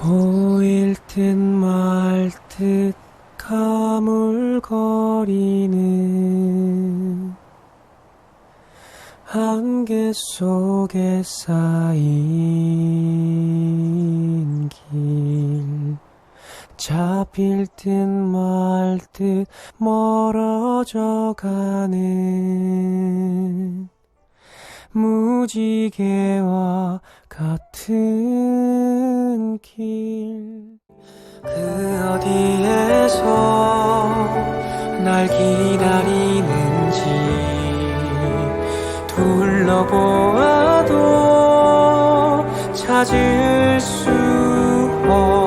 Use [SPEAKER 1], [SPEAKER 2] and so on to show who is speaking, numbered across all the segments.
[SPEAKER 1] 보일 듯 말 듯 가물거리는 안개 속에 쌓인 잡힐 듯 말 듯 멀어져 가는 무지개와 같은 길. 그 어디에서 날 기다리는지 둘러보아도 찾을 수 없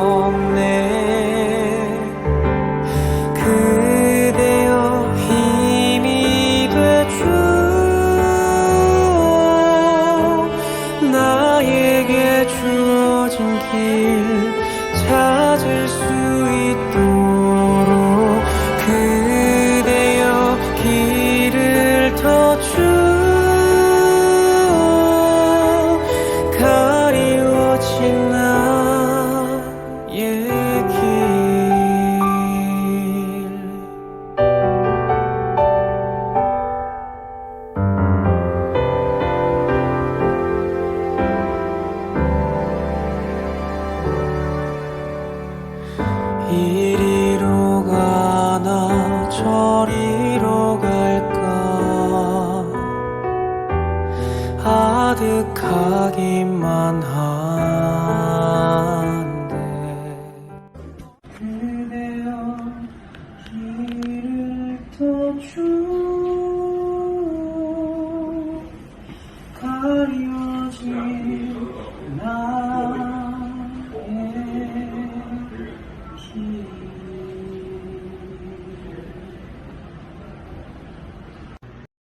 [SPEAKER 1] 주 이리로 가나 저리로 갈까? 아득하기만 한데. 그대여 길을 떠주 가려진